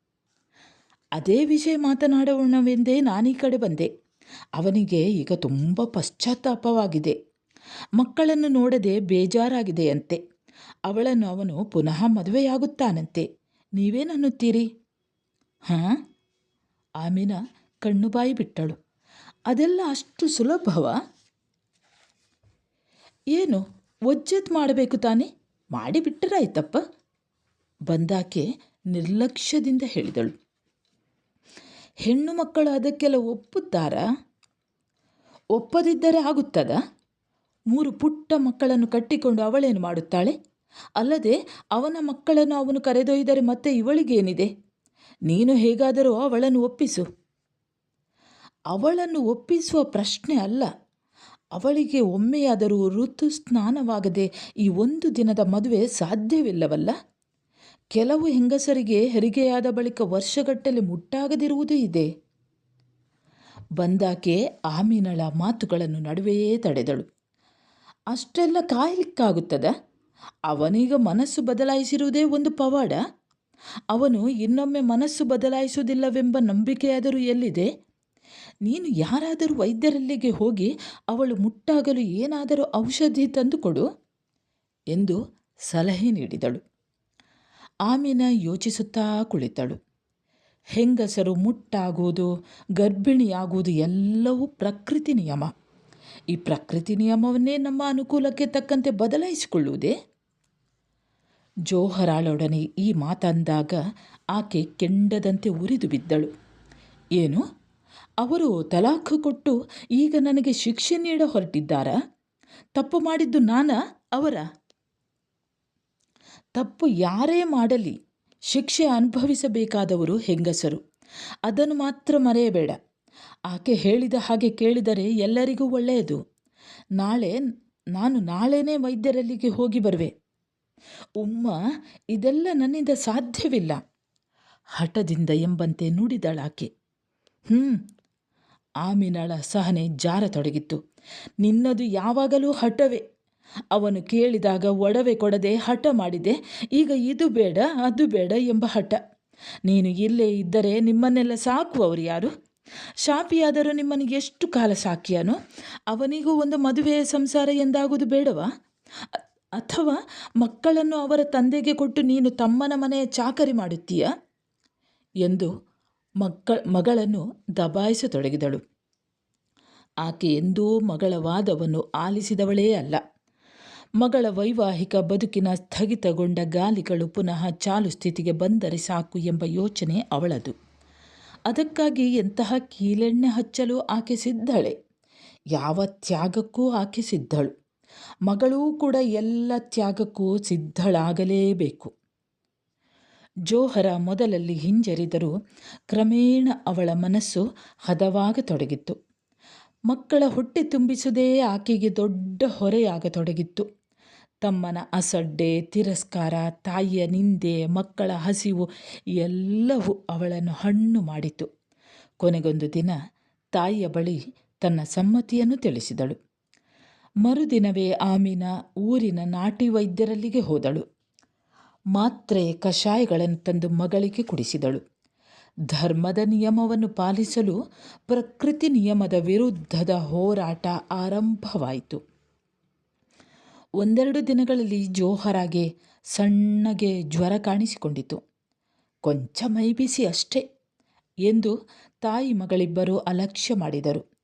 ಅದೇ ವಿಷಯ ಮಾತನಾಡೋಣವೆಂದೇ ನಾನೀ ಕಡೆ ಬಂದೆ. ಅವನಿಗೆ ಈಗ ತುಂಬ ಪಶ್ಚಾತ್ತಾಪವಾಗಿದೆ. ಮಕ್ಕಳನ್ನು ನೋಡದೆ ಬೇಜಾರಾಗಿದೆಯಂತೆ. ಅವಳನ್ನು ಅವನು ಪುನಃ ಮದುವೆಯಾಗುತ್ತಾನಂತೆ. ನೀವೇನನ್ನುತ್ತೀರಿ? ಹಾಂ? ಆಮಿನ ಕಣ್ಣು ಬಾಯಿ ಬಿಟ್ಟಳು. ಅದೆಲ್ಲ ಅಷ್ಟು ಸುಲಭವ? ಏನು ಒಜ್ಜತ್ ಮಾಡಬೇಕು ತಾನೇ? ಮಾಡಿಬಿಟ್ಟರಾಯ್ತಪ್ಪ ಬಂದಾಕೆ ನಿರ್ಲಕ್ಷ್ಯದಿಂದ ಹೇಳಿದಳು. ಹೆಣ್ಣು ಮಕ್ಕಳು ಅದಕ್ಕೆಲ್ಲ ಒಪ್ಪುತ್ತಾರಾ? ಒಪ್ಪದಿದ್ದರೆ ಆಗುತ್ತದ? ಮೂರು ಪುಟ್ಟ ಮಕ್ಕಳನ್ನು ಕಟ್ಟಿಕೊಂಡು ಅವಳೇನು ಮಾಡುತ್ತಾಳೆ? ಅಲ್ಲದೆ ಅವನ ಮಕ್ಕಳನ್ನು ಅವನು ಕರೆದೊಯ್ದರೆ ಮತ್ತೆ ಇವಳಿಗೇನಿದೆ? ನೀನು ಹೇಗಾದರೂ ಅವಳನ್ನು ಒಪ್ಪಿಸು. ಅವಳನ್ನು ಒಪ್ಪಿಸುವ ಪ್ರಶ್ನೆ ಅಲ್ಲ. ಅವಳಿಗೆ ಒಮ್ಮೆಯಾದರೂ ಋತು ಸ್ನಾನವಾಗದೆ ಈ ಒಂದು ದಿನದ ಮದುವೆ ಸಾಧ್ಯವಿಲ್ಲವಲ್ಲ? ಕೆಲವು ಹೆಂಗಸರಿಗೆ ಹೆರಿಗೆಯಾದ ಬಳಿಕ ವರ್ಷಗಟ್ಟಲೆ ಮುಟ್ಟಾಗದಿರುವುದೂ ಇದೆ. ಬಂದಾಕೆ ಆಮೀನಳ ಮಾತುಗಳನ್ನು ನಡುವೆಯೇ ತಡೆದಳು. ಅಷ್ಟೆಲ್ಲ ಕಾಯಲಿಕ್ಕಾಗುತ್ತದ ಅವನೀಗ ಮನಸ್ಸು ಬದಲಾಯಿಸಿರುವುದೇ ಒಂದು ಪವಾಡ? ಅವನು ಇನ್ನೊಮ್ಮೆ ಮನಸ್ಸು ಬದಲಾಯಿಸುವುದಿಲ್ಲವೆಂಬ ನಂಬಿಕೆಯಾದರೂ ಎಲ್ಲಿದೆ? ನೀನು ಯಾರಾದರೂ ವೈದ್ಯರಲ್ಲಿಗೆ ಹೋಗಿ ಅವಳು ಮುಟ್ಟಾಗಲು ಏನಾದರೂ ಔಷಧಿ ತಂದುಕೊಡು ಎಂದು ಸಲಹೆ ನೀಡಿದಳು. ಆಮೀನ ಯೋಚಿಸುತ್ತಾ ಕುಳಿತಳು. ಹೆಂಗಸರು ಮುಟ್ಟಾಗುವುದು, ಗರ್ಭಿಣಿಯಾಗುವುದು ಎಲ್ಲವೂ ಪ್ರಕೃತಿ ನಿಯಮ. ಈ ಪ್ರಕೃತಿ ನಿಯಮವನ್ನೇ ನಮ್ಮ ಅನುಕೂಲಕ್ಕೆ ತಕ್ಕಂತೆ ಬದಲಾಯಿಸಿಕೊಳ್ಳುವುದೇ? ಜೋಹರಾಳೊಡನೆ ಈ ಮಾತಂದಾಗ ಆಕೆ ಕೆಂಡದಂತೆ ಉರಿದು ಬಿದ್ದಳು. ಏನು? ಅವರು ತಲಾಖ್ ಕೊಟ್ಟು ಈಗ ನನಗೆ ಶಿಕ್ಷೆ ನೀಡ ಹೊರಟಿದ್ದಾರಾ? ತಪ್ಪು ಮಾಡಿದ್ದು ನಾನಾ? ಅವರ? ತಪ್ಪು ಯಾರೇ ಮಾಡಲಿ ಶಿಕ್ಷೆ ಅನುಭವಿಸಬೇಕಾದವರು ಹೆಂಗಸರು. ಅದನ್ನು ಮಾತ್ರ ಮರೆಯಬೇಡ. ಆಕೆ ಹೇಳಿದ ಹಾಗೆ ಕೇಳಿದರೆ ಎಲ್ಲರಿಗೂ ಒಳ್ಳೆಯದು. ನಾಳೆ ನಾನು ನಾಳೆನೇ ವೈದ್ಯರಲ್ಲಿಗೆ ಹೋಗಿ ಬರುವೆ. ಉಮ್ಮ, ಇದೆಲ್ಲ ನನ್ನಿಂದ ಸಾಧ್ಯವಿಲ್ಲ. ಹಠದಿಂದ ಎಂಬಂತೆ ನುಡಿದಳಾಕೆ. ಹ್ಞೂ ಆಮಿನಳ ಸಹನೆ ಜಾರತೊಡಗಿತ್ತು. ನಿನ್ನದು ಯಾವಾಗಲೂ ಹಠವೇ. ಅವನು ಕೇಳಿದಾಗ ಒಡವೆ ಕೊಡದೆ ಹಠ ಮಾಡಿದೆ. ಈಗ ಇದು ಬೇಡ, ಅದು ಬೇಡ ಎಂಬ ಹಠ. ನೀನು ಇಲ್ಲೇ ಇದ್ದರೆ ನಿಮ್ಮನ್ನೆಲ್ಲ ಸಾಕುವವರು ಯಾರು? ಶಾಪಿಯಾದರೂ ನಿಮ್ಮನಿಗೆ ಎಷ್ಟು ಕಾಲ ಸಾಕಿಯಾನೋ? ಅವನಿಗೂ ಒಂದು ಮದುವೆಯ ಸಂಸಾರ ಎಂದಾಗುವುದು ಬೇಡವಾ? ಅಥವಾ ಮಕ್ಕಳನ್ನು ಅವರ ತಂದೆಗೆ ಕೊಟ್ಟು ನೀನು ತಮ್ಮನ ಮನೆಯ ಚಾಕರಿ ಮಾಡುತ್ತೀಯಾ? ಎಂದು ಮಕ್ಕ, ಮಗಳನ್ನು ದಬಾಯಿಸತೊಡಗಿದಳು. ಆಕೆ ಎಂದೂ ಮಗಳ ವಾದವನ್ನು ಆಲಿಸಿದವಳೇ ಅಲ್ಲ. ಮಗಳ ವೈವಾಹಿಕ ಬದುಕಿನ ಸ್ಥಗಿತಗೊಂಡ ಗಾಲಿಗಳು ಪುನಃ ಚಾಲು ಸ್ಥಿತಿಗೆ ಬಂದರೆ ಸಾಕು ಎಂಬ ಯೋಚನೆ ಅವಳದು. ಅದಕ್ಕಾಗಿ ಎಂತಹ ಕೀಲೆಣ್ಣೆ ಹಚ್ಚಲು ಆಕೆ ಸಿದ್ಧಳೆ? ಯಾವ ತ್ಯಾಗಕ್ಕೂ ಆಕೆ ಸಿದ್ಧಳು. ಮಗಳೂ ಕೂಡ ಎಲ್ಲ ತ್ಯಾಗಕ್ಕೂ ಸಿದ್ಧಳಾಗಲೇಬೇಕು. ಜೋಹರ ಮೊದಲಲ್ಲಿ ಹಿಂಜರಿದರೂ ಕ್ರಮೇಣ ಅವಳ ಮನಸ್ಸು ಹದವಾಗತೊಡಗಿತ್ತು ಮಕ್ಕಳ ಹೊಟ್ಟೆ ತುಂಬಿಸುವುದೇ ಆಕೆಗೆ ದೊಡ್ಡ ಹೊರೆಯಾಗತೊಡಗಿತ್ತು. ತಮ್ಮನ ಅಸಡ್ಡೆ, ತಿರಸ್ಕಾರ, ತಾಯಿಯ ನಿಂದೆ, ಮಕ್ಕಳ ಹಸಿವು ಎಲ್ಲವೂ ಅವಳನ್ನು ಹಣ್ಣು ಮಾಡಿತು ಕೊನೆಗೊಂದು ದಿನ ತಾಯಿಯ ಬಳಿ ತನ್ನ ಸಮ್ಮತಿಯನ್ನು ತಿಳಿಸಿದಳು. ಮರುದಿನವೇ ಆಮಿನ ಊರಿನ ನಾಟಿ ವೈದ್ಯರಲ್ಲಿಗೆ ಹೋದಳು. ಮಾತ್ರೆ ಕಷಾಯಗಳನ್ನು ತಂದು ಮಗಳಿಗೆ ಕುಡಿಸಿದಳು. ಧರ್ಮದ ನಿಯಮವನ್ನು ಪಾಲಿಸಲು ಪ್ರಕೃತಿ ನಿಯಮದ ವಿರುದ್ಧದ ಹೋರಾಟ ಆರಂಭವಾಯಿತು. ಒಂದೆರಡು ದಿನಗಳಲ್ಲಿ ಜೋಹರಾಗೆ ಸಣ್ಣಗೆ ಜ್ವರ ಕಾಣಿಸಿಕೊಂಡಿತು. ಕೊಂಚ ಮೈಬಿಸಿ ಅಷ್ಟೇ ಎಂದು ತಾಯಿ ಮಗಳಿಬ್ಬರು ಅಲಕ್ಷ್ಯ ಮಾಡಿದರು.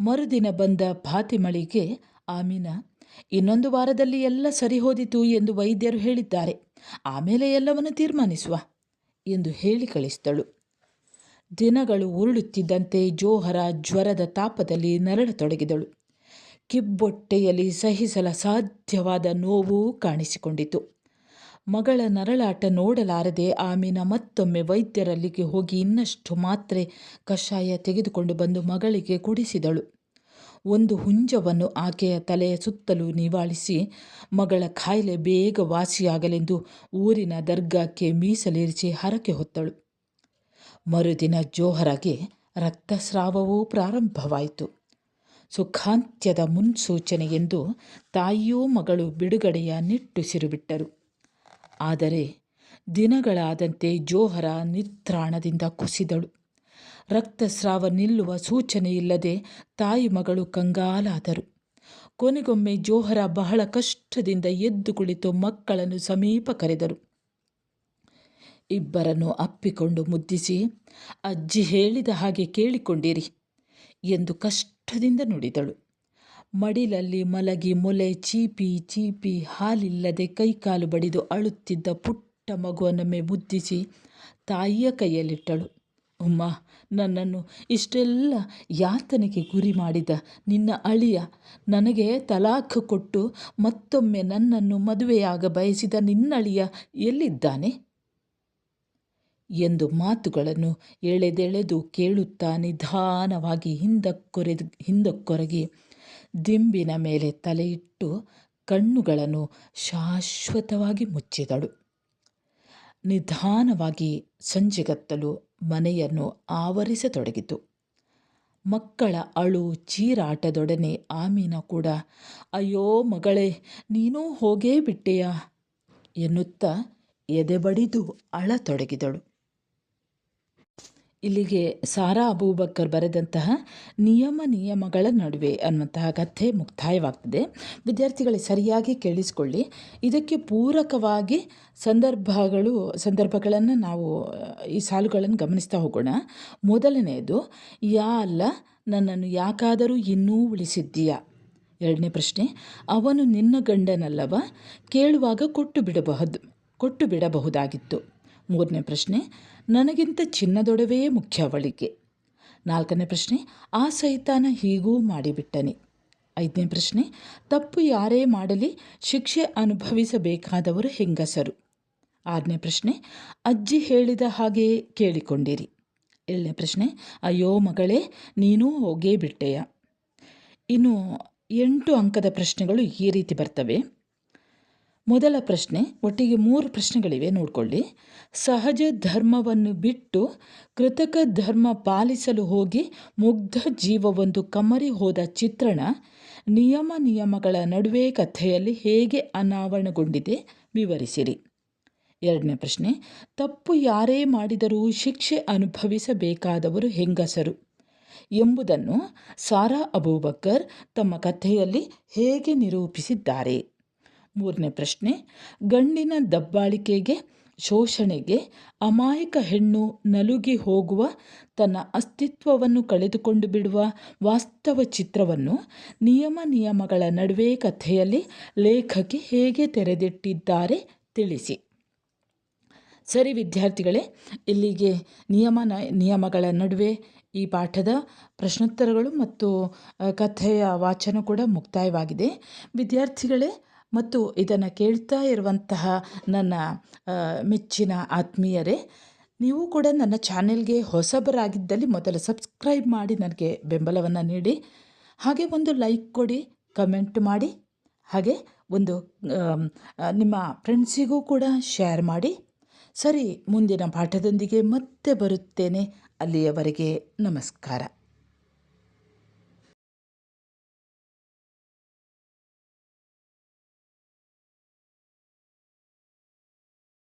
ಮರುದಿನ ಬಂದ ಫಾತಿಮಳಿಗೆ, ಆಮಿನ, ಇನ್ನೊಂದು ವಾರದಲ್ಲಿ ಎಲ್ಲ ಸರಿ ಹೋದಿತು ಎಂದು ವೈದ್ಯರು ಹೇಳಿದ್ದಾರೆ. ಆಮೇಲೆ ಎಲ್ಲವನ್ನು ತೀರ್ಮಾನಿಸುವ ಎಂದು ಹೇಳಿ ಕಳಿಸಿದಳು. ದಿನಗಳು ಉರುಳುತ್ತಿದ್ದಂತೆ ಜೋಹರ ಜ್ವರದ ತಾಪದಲ್ಲಿ ನರಳತೊಡಗಿದಳು. ಕಿಬ್ಬೊಟ್ಟೆಯಲ್ಲಿ ಸಹಿಸಲ ಸಾಧ್ಯವಾದ ನೋವು ಕಾಣಿಸಿಕೊಂಡಿತು. ಮಗಳ ನರಳಾಟ ನೋಡಲಾರದೆ ಆಮೀನ ಮತ್ತೊಮ್ಮೆ ವೈದ್ಯರಲ್ಲಿಗೆ ಹೋಗಿ ಇನ್ನಷ್ಟು ಮಾತ್ರೆ ಕಷಾಯ ತೆಗೆದುಕೊಂಡು ಬಂದು ಮಗಳಿಗೆ ಕುಡಿಸಿದಳು. ಒಂದು ಹುಂಜವನ್ನು ಆಕೆಯ ತಲೆಯ ಸುತ್ತಲೂ ನಿವಾಳಿಸಿ, ಮಗಳ ಕಾಯಿಲೆ ಬೇಗ ವಾಸಿಯಾಗಲೆಂದು ಊರಿನ ದರ್ಗಾಕ್ಕೆ ಮೀಸಲಿರಿಸಿ ಹರಕೆ ಹೊತ್ತಳು. ಮರುದಿನ ಜೋಹರಗೆ ರಕ್ತಸ್ರಾವವೂ ಪ್ರಾರಂಭವಾಯಿತು. ಸುಖಾಂತ್ಯದ ಮುನ್ಸೂಚನೆ ಎಂದು ತಾಯಿಯೂ ಮಗಳು ಬಿಡುಗಡೆಯ ನಿಟ್ಟುಸಿರು ಬಿಟ್ಟರು ಆದರೆ ದಿನಗಳಾದಂತೆ ಜೋಹರ ನಿತ್ರಾಣದಿಂದ ಕುಸಿದಳು. ರಕ್ತಸ್ರಾವ ನಿಲ್ಲುವ ಸೂಚನೆಯಿಲ್ಲದೆ ತಾಯಿ ಮಗಳು ಕಂಗಾಲಾದರು. ಕೊನೆಗೊಮ್ಮೆ ಜೋಹರ ಬಹಳ ಕಷ್ಟದಿಂದ ಎದ್ದು ಕುಳಿತು ಮಕ್ಕಳನ್ನು ಸಮೀಪ ಕರೆದರು. ಇಬ್ಬರನ್ನು ಅಪ್ಪಿಕೊಂಡು ಮುದ್ದಿಸಿ, ಅಜ್ಜಿ ಹೇಳಿದ ಹಾಗೆ ಕೇಳಿಕೊಂಡಿರಿ ಎಂದು ಕಷ್ಟದಿಂದ ನುಡಿದಳು. ಮಡಿಲಲ್ಲಿ ಮಲಗಿ ಮೊಲೆ ಚೀಪಿ ಚೀಪಿ ಹಾಲಿಲ್ಲದೆ ಕೈಕಾಲು ಬಡಿದು ಅಳುತ್ತಿದ್ದ ಪುಟ್ಟ ಮಗುವನ್ನೊಮ್ಮೆ ಮುದ್ದಿಸಿ ತಾಯಿಯ ಕೈಯಲ್ಲಿಟ್ಟಳು. ಉಮ್ಮ ನನ್ನನ್ನು ಇಷ್ಟೆಲ್ಲ ಯಾತನೆಗೆ ಗುರಿ ಮಾಡಿದ ನಿನ್ನ ಅಳಿಯ ನನಗೆ ತಲಾಖ್ ಕೊಟ್ಟು ಮತ್ತೊಮ್ಮೆ ನನ್ನನ್ನು ಮದುವೆಯಾಗ ಬಯಸಿದ ನಿನ್ನಳಿಯ ಎಲ್ಲಿದ್ದಾನೆ? ಎಂದು ಮಾತುಗಳನ್ನು ಎಳೆದೆಳೆದು ಕೇಳುತ್ತಾ ನಿಧಾನವಾಗಿ ಹಿಂದಕ್ಕೊರೆ ಹಿಂದಕ್ಕೊರಗಿ. ದಿಂಬಿನ ಮೇಲೆ ತಲೆಯಿಟ್ಟು ಕಣ್ಣುಗಳನ್ನು ಶಾಶ್ವತವಾಗಿ ಮುಚ್ಚಿದಳು. ನಿಧಾನವಾಗಿ ಸಂಜೆಗತ್ತಲು ಮನೆಯನ್ನು ಆವರಿಸತೊಡಗಿತು. ಮಕ್ಕಳ ಅಳು ಚೀರಾಟದೊಡನೆ ಆಮೀನ ಕೂಡ, ಅಯ್ಯೋ ಮಗಳೇ, ನೀನೂ ಹೋಗೇ ಬಿಟ್ಟೆಯಾ? ಎನ್ನುತ್ತಾ ಎದೆಬಡಿದು ಅಳತೊಡಗಿದಳು. ಇಲ್ಲಿಗೆ ಸಾರಾ ಅಬೂಬಕ್ಕರ್ ಬರೆದಂತಹ ನಿಯಮ ನಿಯಮಗಳ ನಡುವೆ ಅನ್ನುವಂತಹ ಕಥೆ ಮುಕ್ತಾಯವಾಗ್ತದೆ. ವಿದ್ಯಾರ್ಥಿಗಳೇ ಸರಿಯಾಗಿ ಕೇಳಿಸಿಕೊಳ್ಳಿ. ಇದಕ್ಕೆ ಪೂರಕವಾಗಿ ಸಂದರ್ಭಗಳು, ಸಂದರ್ಭಗಳನ್ನು ನಾವು, ಈ ಸಾಲುಗಳನ್ನು ಗಮನಿಸ್ತಾ ಹೋಗೋಣ. ಮೊದಲನೆಯದು, ಯಾ ಅಲ್ಲ, ನನ್ನನ್ನು ಯಾಕಾದರೂ ಇನ್ನೂ ಉಳಿಸಿದ್ದೀಯಾ? ಎರಡನೇ ಪ್ರಶ್ನೆ, ಅವನು ನಿನ್ನ ಗಂಡನಲ್ಲವ ಕೇಳುವಾಗ ಕೊಟ್ಟು ಬಿಡಬಹುದು, ಕೊಟ್ಟು ಬಿಡಬಹುದಾಗಿತ್ತು. ಮೂರನೇ ಪ್ರಶ್ನೆ, ನನಗಿಂತ ಚಿನ್ನದೊಡವೇ ಮುಖ್ಯ ಅವಳಿಗೆ. ನಾಲ್ಕನೇ ಪ್ರಶ್ನೆ, ಆ ಸೈತಾನ ಹೀಗೂ ಮಾಡಿಬಿಟ್ಟನೆ. ಐದನೇ ಪ್ರಶ್ನೆ, ತಪ್ಪು ಯಾರೇ ಮಾಡಲಿ ಶಿಕ್ಷೆ ಅನುಭವಿಸಬೇಕಾದವರು ಹೆಂಗಸರು. ಆರನೇ ಪ್ರಶ್ನೆ, ಅಜ್ಜಿ ಹೇಳಿದ ಹಾಗೆ ಕೇಳಿಕೊಂಡಿರಿ. ಏಳನೇ ಪ್ರಶ್ನೆ, ಅಯ್ಯೋ ಮಗಳೇ, ನೀನೂ ಹೋಗೇ ಬಿಟ್ಟೆಯ? ಇನ್ನು ಎಂಟು ಅಂಕದ ಪ್ರಶ್ನೆಗಳು ಈ ರೀತಿ ಬರ್ತವೆ. ಮೊದಲ ಪ್ರಶ್ನೆ, ಒಟ್ಟಿಗೆ ಮೂರು ಪ್ರಶ್ನೆಗಳಿವೆ, ನೋಡಿಕೊಳ್ಳಿ. ಸಹಜ ಧರ್ಮವನ್ನು ಬಿಟ್ಟು ಕೃತಕ ಧರ್ಮ ಪಾಲಿಸಲು ಹೋಗಿ ಮುಗ್ಧ ಜೀವವೊಂದು ಕಮರಿ ಹೋದ ಚಿತ್ರಣ, ನಿಯಮ ನಿಯಮಗಳ ನಡುವೆ ಕಥೆಯಲ್ಲಿ ಹೇಗೆ ಅನಾವರಣಗೊಂಡಿದೆ ವಿವರಿಸಿರಿ. ಎರಡನೇ ಪ್ರಶ್ನೆ, ತಪ್ಪು ಯಾರೇ ಮಾಡಿದರೂ ಶಿಕ್ಷೆ ಅನುಭವಿಸಬೇಕಾದವರು ಹೆಂಗಸರು? ಎಂಬುದನ್ನು ಸಾರಾ ಅಬೂಬಕ್ಕರ್ ತಮ್ಮ ಕಥೆಯಲ್ಲಿ ಹೇಗೆ ನಿರೂಪಿಸಿದ್ದಾರೆ? ಮೂರನೇ ಪ್ರಶ್ನೆ, ಗಂಡಿನ ದಬ್ಬಾಳಿಕೆಗೆ, ಶೋಷಣೆಗೆ ಅಮಾಯಕ ಹೆಣ್ಣು ನಲುಗಿ ಹೋಗುವ ತನ್ನ ಅಸ್ತಿತ್ವವನ್ನು ಕಳೆದುಕೊಂಡು ಬಿಡುವ ವಾಸ್ತವ ಚಿತ್ರವನ್ನು ನಿಯಮ ನಿಯಮಗಳ ನಡುವೆ ಕಥೆಯಲ್ಲಿ ಲೇಖಕಿ ಹೇಗೆ ತೆರೆದಿಟ್ಟಿದ್ದಾರೆ ತಿಳಿಸಿ. ಸರಿ ವಿದ್ಯಾರ್ಥಿಗಳೇ, ಇಲ್ಲಿಗೆ ನಿಯಮ ನಿಯಮಗಳ ನಡುವೆ ಈ ಪಾಠದ ಪ್ರಶ್ನೋತ್ತರಗಳು ಮತ್ತು ಕಥೆಯ ವಾಚನ ಕೂಡ ಮುಕ್ತಾಯವಾಗಿದೆ. ವಿದ್ಯಾರ್ಥಿಗಳೇ ಮತ್ತು ಇದನ್ನು ಕೇಳ್ತಾ ಇರುವಂತಹ ನನ್ನ ಮೆಚ್ಚಿನ ಆತ್ಮೀಯರೇ, ನೀವು ಕೂಡ ನನ್ನ ಚಾನೆಲ್ಗೆ ಹೊಸಬರಾಗಿದ್ದಲ್ಲಿ ಮೊದಲು ಸಬ್ಸ್ಕ್ರೈಬ್ ಮಾಡಿ ನನಗೆ ಬೆಂಬಲವನ್ನು ನೀಡಿ, ಹಾಗೆ ಒಂದು ಲೈಕ್ ಕೊಡಿ, ಕಮೆಂಟ್ ಮಾಡಿ, ಹಾಗೆ ಒಂದು ನಿಮ್ಮ ಫ್ರೆಂಡ್ಸಿಗೂ ಕೂಡ ಶೇರ್ ಮಾಡಿ. ಸರಿ, ಮುಂದಿನ ಪಾಠದೊಂದಿಗೆ ಮತ್ತೆ ಬರುತ್ತೇನೆ. ಅಲ್ಲಿಯವರೆಗೆ ನಮಸ್ಕಾರ.